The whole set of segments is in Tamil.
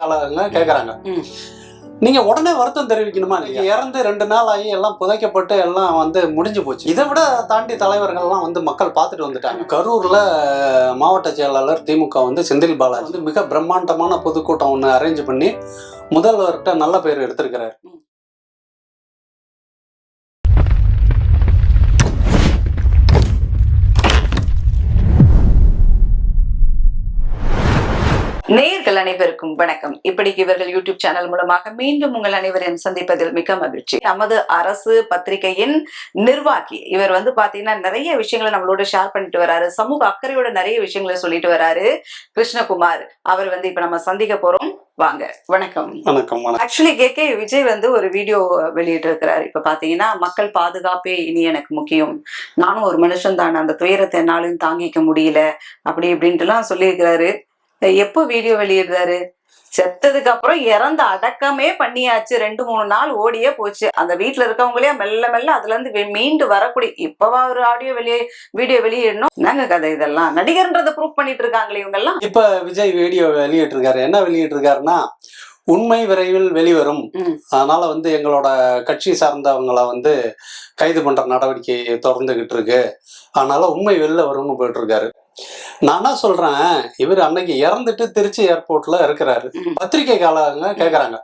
ஆளுங்க கேக்குறாங்க. ம். நீங்க உடனே வருத்தம் தெரிவிக்கணுமா நீங்க? இறந்து ரெண்டு நாள் ஆகி எல்லாம் புதைக்கப்பட்டு எல்லாம் வந்து முடிஞ்சு போச்சு. இதை விட தாண்டி தலைவர்கள்லாம் வந்து மக்கள் பார்த்துட்டு வந்துட்டாங்க. கரூர்ல மாவட்ட செயலாளர் திமுக வந்து செந்தில் பாலாஜி. வந்து மிக பிரம்மாண்டமான பொதுக்கூட்டம் ஒன்று அரேஞ்ச் பண்ணி முதல்வர்கிட்ட நல்ல பேர் எடுத்திருக்கிறாரு. அனைவருக்கும் வணக்கம். இப்படிக்கு இவர்கள் யூடியூப் சேனல் மூலமாக மீண்டும் உங்கள் அனைவரையும் சந்திப்பதில் மிக்க மகிழ்ச்சி. நமது அரசு பத்திரிகையின் நிர்வாகி இவர் வந்து பாத்தீங்கன்னா நிறைய விஷயங்களை நம்மளோட ஷேர் பண்ணிட்டு வராரு. சமூக அக்கறையோட நிறைய விஷயங்களை சொல்லிட்டு வராரு. கிருஷ்ணகுமார் அவர் வந்து இப்ப நம்ம சந்திக்க போறோம். வாங்க வணக்கம். வணக்கம் ஆக்சுவலி கேகே விஜய் வந்து ஒரு வீடியோ வெளியிட்டு இருக்கிறாரு இப்ப பாத்தீங்கன்னா மக்கள் பாதுகாப்பே இனி எனக்கு முக்கியம். நானும் ஒரு மனுஷன் தானே அந்த துயரத்தை என்னாலும் தாங்கிக்க முடியல அப்படி இப்படின்ட்டுலாம் சொல்லியிருக்கிறாரு. எப்போ வீடியோ வெளியிடுறாரு? செத்ததுக்கு அப்புறம் இறந்த அடக்கமே பண்ணியாச்சு. ரெண்டு மூணு நாள் ஓடியே போச்சு. அந்த வீட்டுல இருக்கவங்களே மெல்ல மெல்ல அதுல இருந்து மீண்டு வரக்கூடிய இப்பவா ஒரு ஆடியோ வெளியே வீடியோ வெளியிடணும்? என்னங்க கதை இதெல்லாம்? நடிகர்ன்றதை ப்ரூவ் பண்ணிட்டு இருக்காங்களே இவங்க எல்லாம் இப்ப விஜய் வீடியோ வெளியிட்டிருக்காரு. என்ன வெளியிட்டிருக்காருன்னா உண்மை விரைவில் வெளிவரும். அதனால வந்து எங்களோட கட்சி சார்ந்தவங்களை வந்து கைது பண்ற நடவடிக்கை தொடர்ந்துகிட்டு இருக்கு. அதனால உண்மை வெளில வரும்னு போயிட்டு இருக்காரு நான் சொல்றேன் இவர் அன்னைக்கு இறந்துட்டு திருச்சி ஏர்போர்ட்ல இருக்கிறாரு. ம். பத்திரிகைக்காரங்க கேக்குறாங்க.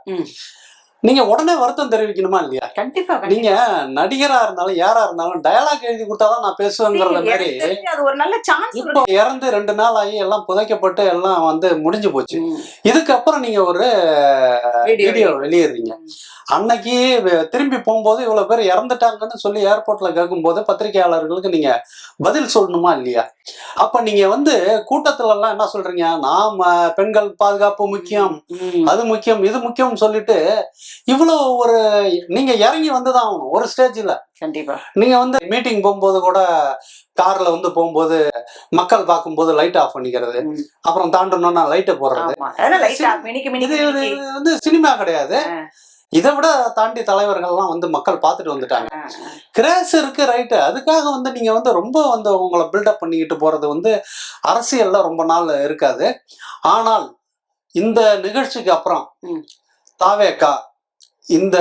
நீங்க உடனே வருத்தம் தெரிவிக்கணுமா இல்லையா? கண்டிப்பா நீங்க நடிகரா இருந்தாலும் யாரா இருந்தாலும் டயலாக் எழுதி கொடுத்தாதான் நான் பேசுவேங்கிறத மாதிரி ஒரு நல்ல சான்ஸ் இப்போ இறந்து ரெண்டு நாள் ஆகி எல்லாம் புதைக்கப்பட்டு எல்லாம் வந்து முடிஞ்சு போச்சு. இதுக்கப்புறம் நீங்க ஒரு வீடியோ வெளியிடுறீங்க. அன்னைக்கு திரும்பி போகும்போது இவ்வளவு பேர் இறந்துட்டாங்கன்னு சொல்லி ஏர்போர்ட்ல கேட்கும்போது பத்திரிகையாளர்களுக்கு நீங்க பதில் சொல்லணுமா இல்லையா? அப்ப நீங்க வந்து கூட்டத்துல எல்லாம் என்ன சொல்றீங்க? நாம பெண்கள் பாதுகாப்பு முக்கியம் அது முக்கியம் இது முக்கியம் சொல்லிட்டு இவ்வளவு ஒரு நீங்க இறங்கி வந்துதான் ஆகணும். ஒரு ஸ்டேஜ்ல கண்டிப்பா நீங்க வந்து மீட்டிங் போகும்போது கூட கார்ல வந்து போகும்போது மக்கள் பார்க்கும்போது லைட் ஆஃப் பண்ணிக்கிறது. அப்புறம் தாண்டணும்னா லைட்டை போடுறது இது. வந்து சினிமா கிடையாது. இதை விட தாண்டி தலைவர்கள்லாம் வந்து மக்கள் பார்த்துட்டு வந்துட்டாங்க. கிரேஸ் இருக்கு ரைட்டு அதுக்காக வந்து நீங்க வந்து ரொம்ப வந்து உங்களை பில்டப் பண்ணிக்கிட்டு போறது வந்து அரசியல்ல ரொம்ப நாள் இருக்காது ஆனால் இந்த நிகழ்ச்சிக்கு அப்புறம். தாவேக்கா இந்த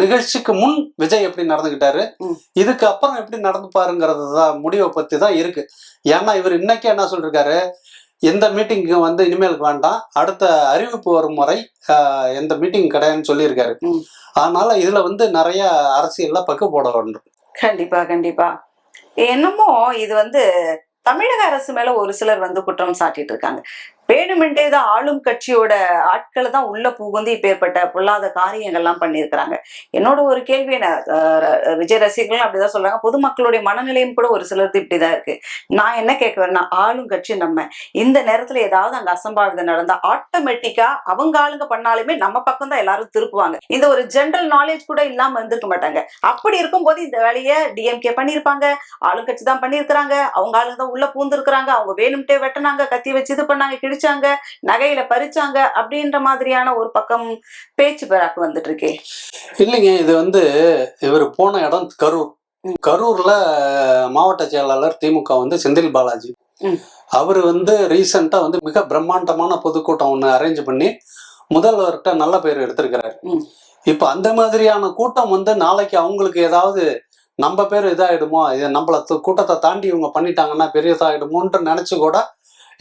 நிகழ்ச்சிக்கு முன் விஜய் எப்படி நடந்துக்கிட்டாரு ம். இதுக்கு அப்புறம் எப்படி நடந்துப்பாருங்கிறது தான் முடிவை பத்தி தான் இருக்கு. ஏன்னா இவர் இன்னைக்கே என்ன சொல்லிருக்காரு எந்த மீட்டிங்க்கு வந்து இனிமேலுக்கு வேண்டாம் அடுத்த அறிவிப்பு வரும் வரை ஆஹ், எந்த மீட்டிங் கிடையாதுன்னு சொல்லியிருக்காரு. அதனால இதுல வந்து நிறைய அரசியல்ல பக்கு போட வேண்டும். கண்டிப்பா கண்டிப்பா. என்னமோ இது வந்து தமிழக அரசு மேல ஒரு சிலர் வந்து குற்றம் சாட்டிட்டு இருக்காங்க. வேணுமென்றே தான் ஆளும் கட்சியோட ஆட்களை தான் உள்ள புகுந்து இப்பேற்பட்ட பொல்லாத காரியங்கள்லாம் பண்ணியிருக்கிறாங்க. என்னோட ஒரு கேள்வி என்ன விஜய் ரசிகர்கள் அப்படிதான் சொல்றாங்க. பொதுமக்களுடைய மனநிலையும் கூட ஒரு சிலருக்கு இப்படிதான் இருக்கு. நான் என்ன கேட்க வரேன்னா ஆளும் கட்சி நம்ம. இந்த நேரத்துல ஏதாவது அங்க அசம்பாவிதம் நடந்தா ஆட்டோமேட்டிக்கா அவங்க ஆளுங்க பண்ணாலுமே நம்ம பக்கம் தான் எல்லாரும் திருப்புவாங்க. இந்த ஒரு ஜென்ரல் நாலேஜ் கூட இல்லாம இருந்திருக்க மாட்டாங்க. அப்படி இருக்கும்போது இந்த வேலையை டிஎம்கே பண்ணியிருப்பாங்க. ஆளுங்கட்சி தான் பண்ணியிருக்கிறாங்க. அவங்க ஆளுங்க தான் உள்ள பூந்திருக்கிறாங்க அவங்க வேணும்ட்டே வெட்டினாங்க கத்தி வச்சு இது பண்ணாங்க கிழிச்சாங்க நகையில பறிச்சாங்க அப்படின்ற மாதிரியான ஒரு பக்கம் பேச்சு பேராக்கு வந்துட்டு இருக்கே இல்லைங்க இது வந்து இவர் போன இடம் கரூர். கரூர்ல மாவட்ட செயலாளர் திமுக வந்து செந்தில் பாலாஜி. அவர் வந்து ரீசெண்டா வந்து மிக பிரம்மாண்டமான பொதுக்கூட்டம் ஒன்று அரேஞ்ச் பண்ணி முதல்வர்கிட்ட நல்ல பேர் எடுத்திருக்கிறாரு. இப்போ அந்த மாதிரியான கூட்டம் வந்து நாளைக்கு அவங்களுக்கு ஏதாவது நம்ம பேர் இதாயிடுமோ இது நம்மள கூட்டத்தை தாண்டி இவங்க பண்ணிட்டாங்கன்னா பெரியதாயிடுமோன்ட்டு நினைச்சு கூட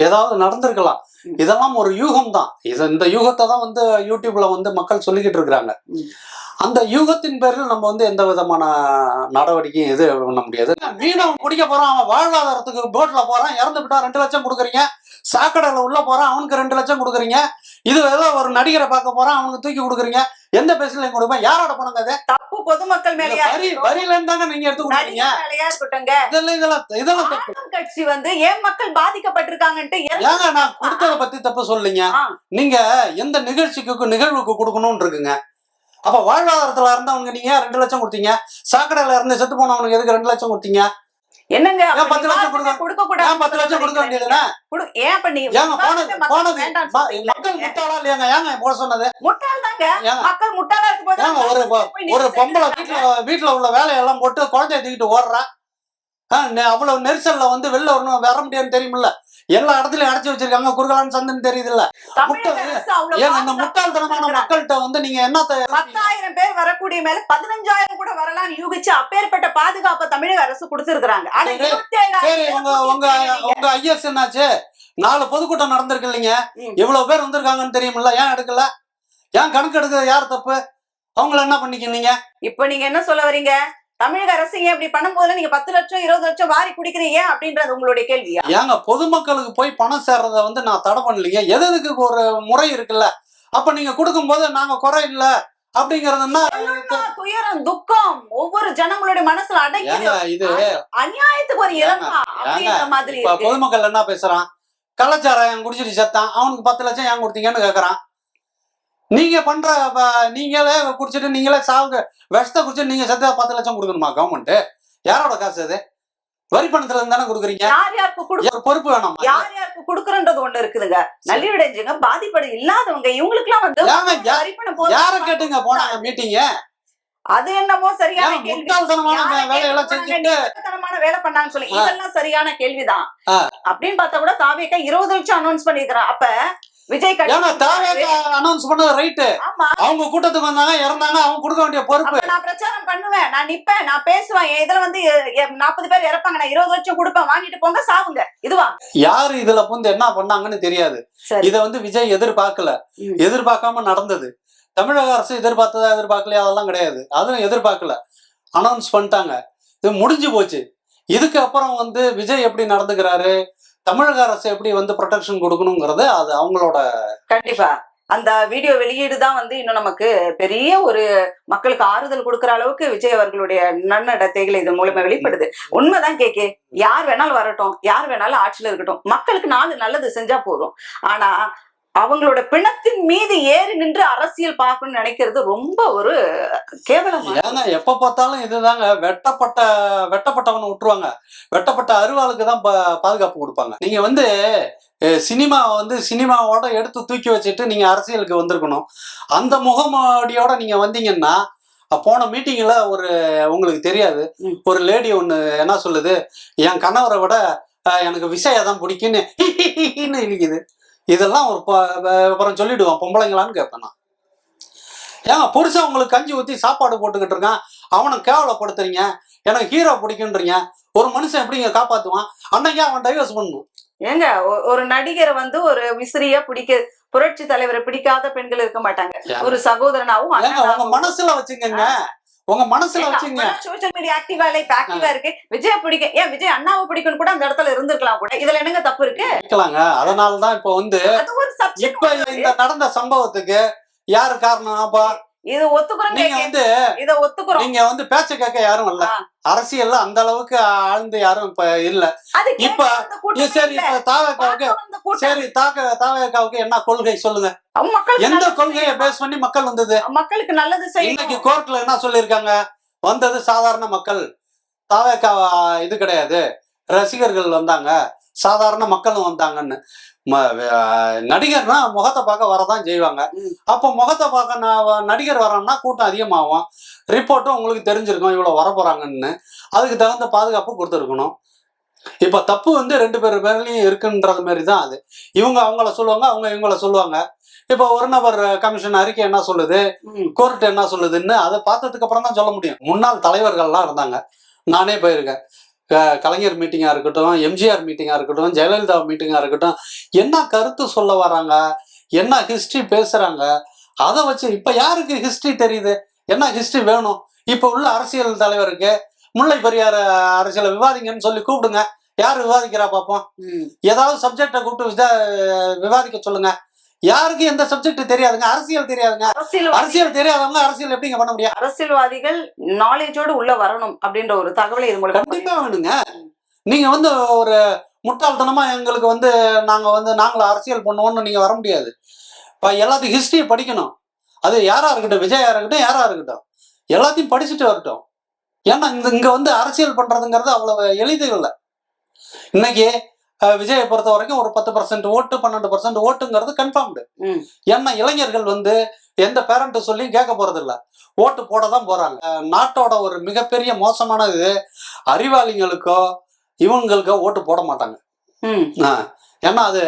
ஏதாவது நடந்திருக்கலாம். இதெல்லாம் ஒரு யூகம் தான் இது இந்த யூகத்தை தான் வந்து யூடியூப்ல வந்து மக்கள் சொல்லிக்கிட்டு இருக்கிறாங்க. அந்த யூகத்தின் பேரில் நம்ம வந்து எந்த விதமான நடவடிக்கையும் இது பண்ண முடியாது. மீனவன் குடிக்க போறான் அவன் வாழ்வாதாரத்துக்கு போட்ல போறான் இறந்து விட்டா ரெண்டு லட்சம் கொடுக்குறீங்க. சாக்கடையில உள்ள போறான் அவனுக்கு ரெண்டு லட்சம் கொடுக்குறீங்க. இது ஏதோ ஒரு நடிகரை பார்க்க போறான் அவனுக்கு தூக்கி கொடுக்குறீங்க. எந்த பேசலையும் கொடுப்பேன். யாரோட பணம் அது தப்பு பொதுமக்கள் மேலேயா வரி வரியில இருந்தாங்க நீங்க எடுத்து மேலேயா இருக்கட்டும்ங்க. இதெல்லாம் இதெல்லாம் இதெல்லாம் தப்பு. கட்சி வந்து ஏன் மக்கள் பாதிக்கப்பட்டிருக்காங்கன்ட்டு ஏங்க நான் கொடுத்தத பத்தி தப்பு சொல்லீங்க. நீங்க எந்த நிகழ்ச்சிக்கு நிகழ்வுக்கு கொடுக்கணும்னு இருக்குங்க. அப்ப வாழ்வாதாரத்துல இருந்தவங்க நீங்க ரெண்டு லட்சம் கொடுத்தீங்க. சாக்கடையில இருந்து செத்து போனவனுக்கு எதுக்கு ரெண்டு லட்சம் கொடுத்தீங்க? என்னங்க பத்து லட்சம் கொடுக்க- கொடுக்க கூடாது பத்து லட்சம் கொடுக்க வேண்டியதுதானே ஏன் அப்ப நீ ஏங்க போனது போனது? மக்கள் முட்டாளா இல்லையாங்க? ஏங்க போட சொன்னது. முட்டாள் தாங்க மக்கள் முட்டாளா இருக்கும்போது ஏங்க ஒரு நீங்க பொம்பளை. வீட்டுல வீட்டுல உள்ள வேலையெல்லாம் போட்டு குழந்தைய தூக்கிட்டு ஓடுறா. அவ்வளவு நெரிசல்ல வந்து வெளில வரணும் வர முடியாதுன்னு தெரியுமில்ல? எல்லா இடத்துலயும் அடைச்சு வச்சிருக்காங்க. குறுகலான் சந்துன்னு தெரியுதுல்ல. இந்த பாதுகாப்பு முட்டாள்தனமான. மக்கள்கிட்ட வந்து நீங்க என்னத்த பத்தாயிரம் பேர் வரக்கூடிய மேல பதினஞ்சாயிரம் கூட வரலாம்னு யூகிச்சு அப்பேற்பட்ட பாதுகாப்பை தமிழக அரசு கொடுத்திருக்காங்க ஆனா சரி, உங்க உங்க உங்க ஐஎஸ் என்னாச்சு? நாலு பொதுக்கூட்டம் நடந்திருக்கு இல்லைங்க. இவ்வளவு பேர் வந்திருக்காங்கன்னு தெரியுமில்ல. ஏன் எடுக்கல? ஏன் கணக்கு எடுக்கிறது யார் தப்பு? அவங்கள என்ன பண்ணிக்கினீங்க? இப்ப நீங்க என்ன சொல்ல வரீங்க? தமிழக அரசு ஏன் இப்படி பண்ணும்போது நீங்க பத்து லட்சம் இருபது லட்சம் வாரி குடிக்கிறீங்க அப்படின்றது உங்களுடைய கேள்வியா ஏங்க பொதுமக்களுக்கு போய் பணம் சேர்றத வந்து நான் தடை பண்ணலைங்க எது எதுக்கு ஒரு முறை இருக்குல்ல? அப்ப நீங்க கொடுக்கும்போது நாங்க குறை இல்ல அப்படிங்கறதுன்னா துயரம் துக்கம்? ஒவ்வொரு ஜனங்களுடைய மனசுல அடக்கி ஏங்க இது அநியாயத்துக்கு ஒரு அப்படின்ற மாதிரி பொதுமக்கள் என்ன பேசுறான்? கள்ளச்சாராயம் குடிச்சிட்டு செத்தான். அவனுக்கு பத்து லட்சம் ஏன் கொடுத்தீங்கன்னு கேக்குறான். நீங்க பண்ற நீங்களே குடிச்சிட்டு நீங்களே சாவுங்க. விஷத்தை குடிச்சிட்டு நீங்க செத்தா பத்து லட்சம் கொடுக்கணுமா கவர்மெண்ட் யாரோட காசு அது? வரி பணத்துல இருந்து தானே கொடுக்குறீங்க? யார் யாருக்கு கொடு ஒரு பொறுப்பு வேணாமா? யார் யாருக்கு குடுக்கறன்றது ஒண்ணு இருக்குதுங்க. நலிவடைஞ்சுங்க பாதிப்படை இல்லாதவங்க இவங்களுக்கு எல்லாம் வந்து வரி பணம். யார கேட்டுங்க போனாங்க மீட்டிங்க அது என்னமோ சரியான முட்டாள்தனமான வேலை பண்ணாங்கன்னு சொல்லி. இதெல்லாம் சரியான கேள்விதான். அப்படின்னு பார்த்தா கூட தாவேக்கா இருபது லட்சம் அனௌன்ஸ் பண்ணிருக்கிறான் அப்ப விஜய் ஏன்னா கட்சி தேவை அனௌன்ஸ் பண்ணது ரைட்டு ஆமா. அவங்க கூட்டத்துக்கு வந்தாங்க இறந்தாங்க அவங்க கொடுக்க வேண்டிய பொறுப்பு. நான் பிரச்சாரம் பண்ணுவேன் நான் நிப்பேன் நான் பேசுவேன். இதுல வந்து நாற்பது பேர் இறப்பாங்க நான் இருபது லட்சம் கொடுப்பேன் வாங்கிட்டு போங்க சாவுங்க. இதுவா யாரு இதுல வந்து என்ன பண்ணாங்கன்னு தெரியாது. இத வந்து விஜய் எதிர்பார்க்கல. எதிர்பார்க்காம நடந்தது. தமிழக அரசு எதிர்பார்த்ததா எதிர்பார்க்கலையா அதெல்லாம் கிடையாது. அதுவும் எதிர்பார்க்கல. அனௌன்ஸ் பண்ணிட்டாங்க. இது முடிஞ்சு போச்சு. இதுக்கு அப்புறம் வந்து விஜய் எப்படி நடந்துக்கிறாரு? தமிழக அரசு எப்படி வந்து ப்ரொடெக்ஷன் கொடுக்கணுங்கிறது அது அவங்களோட கண்டிப்பா. அந்த வீடியோ வெளியீடு தான் வந்து இன்னும் நமக்கு பெரிய ஒரு மக்களுக்கு ஆறுதல் கொடுக்கிற அளவுக்கு விஜய் அவர்களுடைய நன்னடத்தைகள் இது மூலமா வெளிப்படுது. உண்மைதான் கேக்கே யார் வேணாலும் வரட்டும். யார் வேணாலும் ஆட்சியில இருக்கட்டும். மக்களுக்கு நாலு நல்லது செஞ்சா போதும். ஆனா அவங்களோட பிணத்தின் மீது ஏறி நின்று அரசியல் பார்க்கணும்னு நினைக்கிறது ரொம்ப ஒரு கேவலமா ஏங்க எப்ப பார்த்தாலும் இதுதாங்க. வெட்டப்பட்ட வெட்டப்பட்டவனை விட்டுருவாங்க. வெட்டப்பட்ட அருவாளுக்கு தான் பாதுகாப்பு கொடுப்பாங்க. நீங்க வந்து சினிமா வந்து சினிமாவோட எடுத்து தூக்கி வச்சுட்டு நீங்க அரசியலுக்கு வந்திருக்கணும். அந்த முகமடியோட நீங்க வந்தீங்கன்னா போன மீட்டிங்ல ஒரு உங்களுக்கு தெரியாது. ஒரு லேடி ஒண்ணு என்ன சொல்லுது? என் கணவரை விட எனக்கு விஷயம் தான் பிடிக்குன்னு இழிக்குது இதெல்லாம் ஒரு அப்புறம் சொல்லிடுவான் பொம்பளைங்களான்னு கேட்பேன் நான். ஏங்க புருஷன் உங்களுக்கு கஞ்சி ஊத்தி சாப்பாடு போட்டுக்கிட்டு இருக்கான். அவனை கேவலப்படுத்துறீங்க. எனக்கு ஹீரோ பிடிக்குன்றீங்க. ஒரு மனுஷன் எப்படிங்க காப்பாத்துவான்? அன்னைக்கு அவன் டைவர்ஸ் பண்ணணும். ஏங்க ஒரு நடிகரை வந்து ஒரு விசிறியா பிடிக்க புரட்சி தலைவரை பிடிக்காத பெண்கள் இருக்க மாட்டாங்க. ஒரு சகோதரனாவும் மனசுல வச்சுக்கங்க. உங்க மனசுல வச்சுங்க. சோசியல் மீடியா ஆக்டிவா இல்ல இப்ப ஆக்டிவா இருக்கு. விஜய் பிடிக்க ஏன் விஜய் அண்ணாவை பிடிக்கும் கூட அந்த இடத்துல இருந்திருக்கலாம் கூட. இதுல என்னங்க தப்பு இருக்கு? கேட்கலாங்க அதனாலதான் இப்ப வந்து இப்ப இந்த நடந்த சம்பவத்துக்கு யாரு காரணம்? அப்ப இது ஒத்துக்குறோம் நீங்க. வந்து இத ஒத்துக்குறோம். நீங்க வந்து பேச்ச கேட்க யாரும் இல்ல. அரசியல்ல அந்த அளவுக்கு ஆழ்ந்து யாரும் இப்ப இல்ல. இப்ப- சரி. இப்ப தாவக்காவுக்கு. சரி தாக்க தாவக்காவுக்கு என்ன கொள்கை சொல்லுங்க. எந்த கொள்கையை. பேஸ் பண்ணி மக்கள் வந்தது? மக்களுக்கு நல்லது இன்னைக்கு செய்யணும் கோர்ட்ல என்ன சொல்லியிருக்காங்க? வந்தது சாதாரண மக்கள். தாவேக்கா இது கிடையாது. ரசிகர்கள் வந்தாங்க. சாதாரண மக்களும் வந்தாங்கன்னு. நடிகர்னா முகத்தை பார்க்க வரதான் செய்வாங்க. அப்போ முகத்தை பார்க்க நான் நடிகர் வரோம்னா கூட்டம் அதிகமாகும். ரிப்போர்ட்டும் உங்களுக்கு தெரிஞ்சிருக்கும் இவ்வளோ வர போறாங்கன்னு அதுக்கு தகுந்த பாதுகாப்பு கொடுத்துருக்கணும். இப்போ தப்பு வந்து ரெண்டு பேர் பேர்லயும் இருக்குன்றது மாதிரி தான் அது. இவங்க அவங்கள சொல்லுவாங்க அவங்க இவங்கள சொல்லுவாங்க. இப்போ ஒரு நபர் கமிஷன் அறிக்கை என்ன சொல்லுது. கோர்ட் என்ன சொல்லுதுன்னு அதை பார்த்ததுக்கு அப்புறம் தான் சொல்ல முடியும். முன்னாள் தலைவர்கள்லாம் இருந்தாங்க. நானே போயிருக்கேன். க- கலைஞர் மீட்டிங்கா இருக்கட்டும் எம்ஜிஆர் மீட்டிங்கா இருக்கட்டும் ஜெயலலிதா மீட்டிங்கா இருக்கட்டும் என்ன கருத்து சொல்ல வராங்க? என்ன ஹிஸ்டரி பேசுறாங்க? அதை வச்சு இப்ப யாருக்கு ஹிஸ்டரி தெரியுது? என்ன ஹிஸ்டரி வேணும்? இப்ப உள்ள அரசியல் தலைவருக்கு முல்லை பெரியார் அரசியலை விவாதிங்கன்னு சொல்லி கூப்பிடுங்க. யார் விவாதிக்கிறா பார்ப்போம். ஏதாவது சப்ஜெக்டை கூப்பிட்டு விவாதிக்க சொல்லுங்க. யாருக்கு எந்த சப்ஜெக்ட் தெரியாதுங்க? அரசியல் தெரியாதுங்க. அரசியல்வாதி அரசியல் தெரியாதவங்க அரசியல் எப்படிங்க பண்ண முடியும்? அரசியல்வாதிகள் நாலேஜோடு உள்ள வரணும் அப்படின்ற ஒரு தகவலை இது மூலமா கண்டிப்பா வேணுங்க. நீங்க வந்து ஒரு முட்டாள்தனமா எங்களுக்கு வந்து நாங்க வந்து நாங்களும் அரசியல் பண்ணுவோம்னு நீங்க வர முடியாது. இப்ப எல்லாத்தையும் ஹிஸ்டரியை படிக்கணும். அது யாரா இருக்கட்டும்? விஜயா இருக்கட்டும் யாரா இருக்கட்டும்? எல்லாத்தையும் படிச்சுட்டு வரட்டும். ஏன்னா இந்த இங்க வந்து அரசியல் பண்றதுங்கிறது அவ்வளவு எளிது இல்லை. இன்னைக்கு விஜயை பொறுத்த வரைக்கும் ஒரு பத்து பர்சன்ட் ஓட்டு பன்னெண்டு பர்சன்ட் ஓட்டுங்கிறது கன்ஃபார்ம்டு. ஏன்னா இளைஞர்கள் வந்து எந்த பேரண்ட் சொல்லி கேட்க போறது இல்ல ஓட்டு போட தான் போறாங்க நாட்டோட ஒரு மிகப்பெரிய மோசமானது அறிவாளிங்களுக்கோ இவங்களுக்கோ ஓட்டு போட மாட்டாங்க. ஏன்னா அது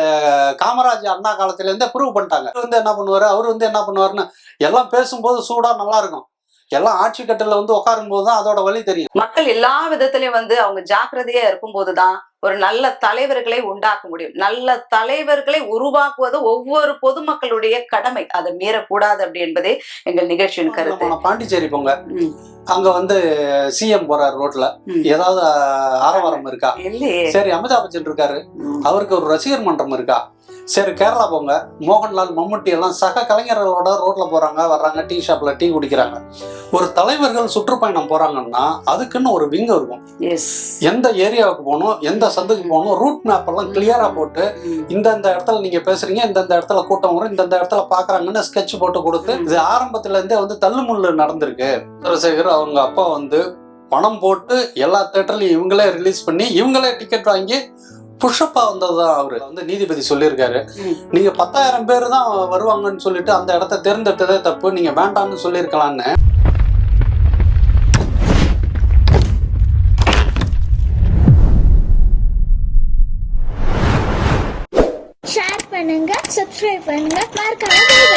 காமராஜ் அண்ணா காலத்துல இருந்தே ப்ரூவ் பண்ணிட்டாங்க வந்து என்ன பண்ணுவாரு? அவர் வந்து என்ன பண்ணுவாருன்னு எல்லாம் பேசும்போது சூடா நல்லா இருக்கும். எல்லாம் ஆட்சி கட்டில வந்து உட்காரும் போது தான் அதோட வழி தெரியும். மக்கள் எல்லா விதத்திலயும் வந்து அவங்க ஜாக்கிரதையா இருக்கும் போதுதான் ஒரு நல்ல தலைவர்களை உண்டாக்க முடியும். நல்ல தலைவர்களை உருவாக்குவது ஒவ்வொரு பொதுமக்களுடைய கடமை. அதை மீறக்கூடாது அப்படி என்பதே எங்கள் நிகழ்ச்சியின் கருத்து. பாண்டிச்சேரி போங்க. அங்க வந்து சிஎம் போறாரு ரோட்ல. ஏதாவது ஆரவாரம் இருக்கா? இல்லையே. சரி அமிதாப் பச்சன் இருக்காரு. அவருக்கு ஒரு ரசிகர் மன்றம் இருக்கா? சரி கேரளா போங்க. மோகன்லால் மம்முட்டி எல்லாம் சக கலைஞர்களோட ரோட்ல போறாங்க வர்றாங்க டீ ஷாப்ல டீ குடிக்கிறாங்க. ஒரு தலைவர்கள் சுற்றுப்பயணம் போறாங்கன்னா அதுக்குன்னு ஒரு விங்க இருக்கும். எஸ் எந்த ஏரியாவுக்கு போகணும் எந்த சந்துக்கு போகணும் ரூட் மேப் எல்லாம் கிளியரா போட்டு இந்தந்த இடத்துல நீங்க பேசுறீங்க இந்தந்த இடத்துல கூட்டம் வரும் இந்தந்த இடத்துல பாக்குறாங்கன்னு ஸ்கெட்ச் போட்டு கொடுத்து இது ஆரம்பத்துல இருந்தே வந்து தள்ளுமுள்ளு நடந்திருக்கு. சந்திரசேகர் அவங்க அப்பா வந்து பணம் போட்டு எல்லா தேட்டர்லயும் இவங்களே ரிலீஸ் பண்ணி இவங்களே டிக்கெட் வாங்கி புஷ்அப்பா வந்ததுதான் அவரு. வந்து நீதிபதி சொல்லியிருக்காரு. நீங்க பத்தாயிரம் பேர் தான் வருவாங்கன்னு சொல்லிட்டு அந்த இடத்த தேர்ந்தெடுத்ததே தப்பு. நீங்க வேண்டாம்னு சொல்லியிருக்கலாம்னு ஷேர் பண்ணுங்க சப்ஸ்கிரைப் பண்ணுங்க. மறக்காம